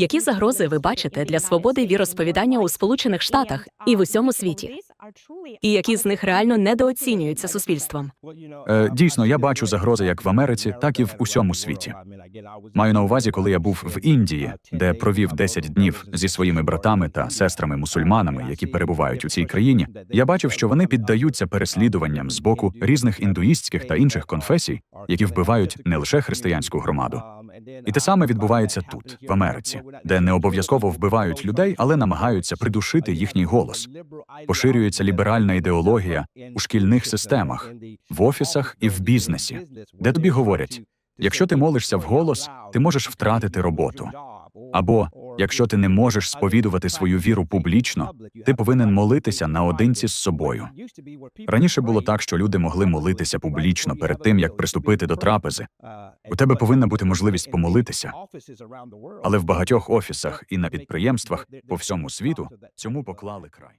Які загрози ви бачите для свободи віросповідання у Сполучених Штатах і в усьому світі? І які з них реально недооцінюються суспільством? Е, Дійсно, я бачу загрози як в Америці, так і в усьому світі. Маю на увазі, коли я був в Індії, де провів 10 днів зі своїми братами та сестрами-мусульманами, які перебувають у цій країні. Я бачив, що вони піддаються переслідуванням з боку різних індуїстських та інших конфесій, які вбивають не лише християнську громаду. І те саме відбувається тут, в Америці, де не обов'язково вбивають людей, але намагаються придушити їхній голос. Поширюється ліберальна ідеологія у шкільних системах, в офісах і в бізнесі, де тобі говорять: якщо ти молишся в голос, ти можеш втратити роботу. Або якщо ти не можеш сповідувати свою віру публічно, ти повинен молитися наодинці з собою. Раніше було так, що люди могли молитися публічно перед тим, як приступити до трапези. У тебе повинна бути можливість помолитися. Але в багатьох офісах і на підприємствах по всьому світу цьому поклали край.